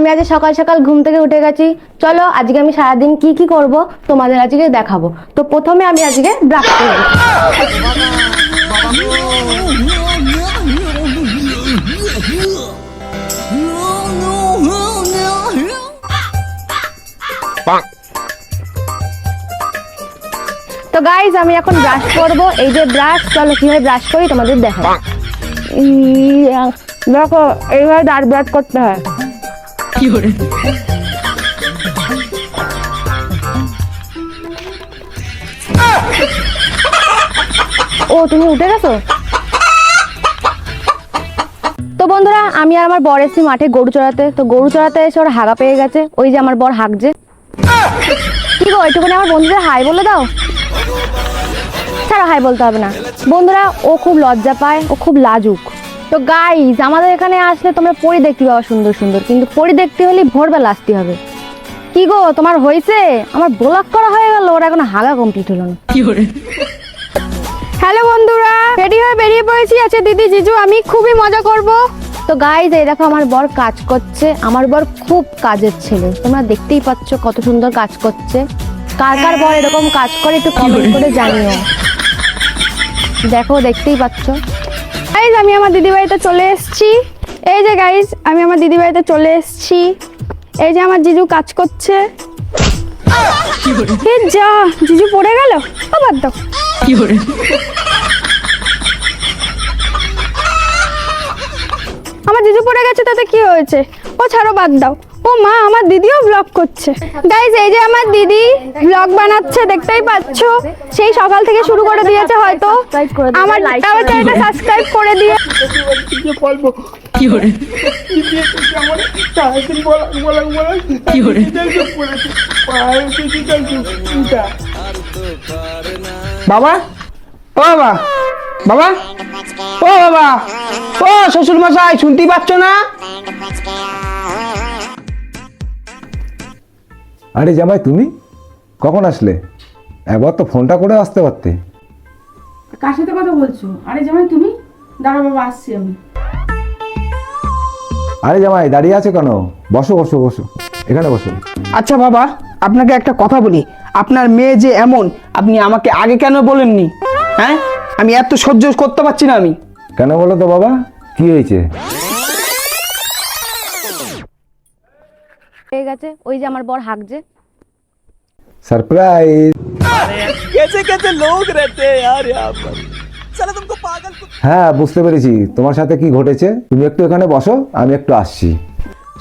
আমি আজ সকাল সকাল ঘুম থেকে উঠে গেছি। চলো আজকে আমি সারাদিন কি কি করব তোমাদের আজকে দেখাবো। তো প্রথমে আমি আজকে ব্রাশ করব। তো গাইজ আমি এখন ব্রাশ করব। এই যে ব্রাশ চলো কীভাবে ব্রাশ করি তোমাদের দেখা দেখো এইভাবে দাঁত ব্রাশ করতে হয়। ও, তুমি উঠে গেছো? তো বন্ধুরা, আমি আর আমার বর এসেছি মাঠে গরু চড়াতে। তো গরু চড়াতে এসে ওর হাগা পেয়ে গেছে। ওই যে আমার বর হাগছে। কি গো, একটুখানি আমার বন্ধুদের হাই বলে দাও। ছাড়া, হাই বলতে হবে না। বন্ধুরা, ও খুব লজ্জা পায়, ও খুব লাজুক। তো গাইজ আমাদের এখানে আসলে তোমরা পরি দেখতে পাবো সুন্দর সুন্দর কিন্তু পরি দেখতে হলে ভোরবেলা আসতে হবে। কি গো তোমার হয়েছে? আমার ব্লক করা হয়ে গেল ওরা এখন হাগা কমপ্লিট হলো না। হ্যালো বন্ধুরা রেডি হয়ে বেরিয়ে পড়েছি আছে দিদি জিজু আমি খুবই মজা করব। তো গাইজ এই দেখো আমার বর কাজ করছে আমার বর খুব কাজের ছেলে। তোমরা দেখতেই পাচ্ছ কত সুন্দর কাজ করছে। কার কার বর এরকম কাজ করে একটু কমেন্ট করে জানিও। দেখো দেখতেই পাচ্ছ। গাইজ আমি আমার দিদি বাড়িতে চলে এসেছি। এই যে গাইজ আমি আমার দিদি বাড়িতে চলে এসেছি। এই যে আমার জিজু কাজ করছে। এ যা জিজু পড়ে গেল? আবার দাও। আমার দিদি পড়ে গেছে তাতে কি হয়েছে? ও ছাড়ো বাদ দাও। ও মা আমার দিদিও ব্লগ করছে। গাইজ এই যে আমার দিদি ব্লগ বানাচ্ছে দেখতেই পাচ্ছ? সেই সকাল থেকে শুরু করে দিয়েছে হয়তো। আমার আমার চ্যানেলটা সাবস্ক্রাইব করে দিয়ে বাবা? ও বাবা। বাবা? ও বাবা। ও শ্বশুর মশাই শুনতেই পাচ্ছ না? আরে জামাই তুমি? কখন আসলে? একবার তো ফোনটা করে আসতে পারতে। কার সাথে কথা বলছো? আরে জামাই তুমি? দাঁড়া বাবা আসছি আমি। আরে জামাই দাঁড়িয়ে আছে কেন? বসো বসো বসো। এখানে বসো। আচ্ছা বাবা আপনাকে একটা কথা বলি। আপনার মেয়ে যে এমন আপনি আমাকে আগে কেন বলেননি? হ্যাঁ? আমি এত সহ্য করতে পারছি না আমি। কেন বলো তো বাবা? কি হয়েছে? হয়ে গেছে ওই যে আমার বর হাগছে সারপ্রাইজ कैसे कैसे लोग रहते हैं यार यहाँ पर साला तुमको पागल कुत्ता হ্যাঁ বুঝতে পেরেছি তোমার সাথে কি ঘটেছে তুমি একটু এখানে বসো আমি একটু আসছি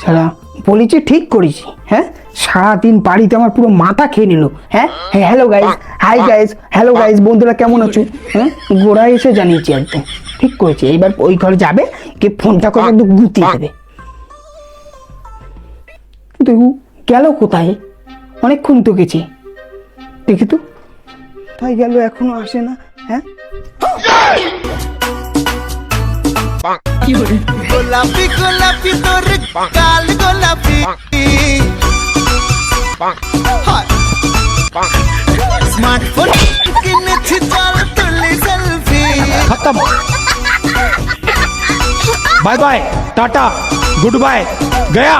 সারা বলেছি ঠিক করেছি হ্যাঁ সারাদিন বাড়িতে আমার পুরো মাথা খেয়ে নিল হ্যাঁ hello guys hi guys hello guys বন্ধুরা কেমন আছো হ্যাঁ গোড়া এসে জানিয়েছি একদম ঠিক করেছি এইবার ওই ঘরে যাবে গিয়ে ফোনটা করে একটু গুতিয়ে দেবে কিন্তু গেল কোথায়? অনেকক্ষণ তো গেছে। দেখি তো। তাই গেল এখনও আসে না হ্যাঁ? Smartphone bye bye tata goodbye Gaya.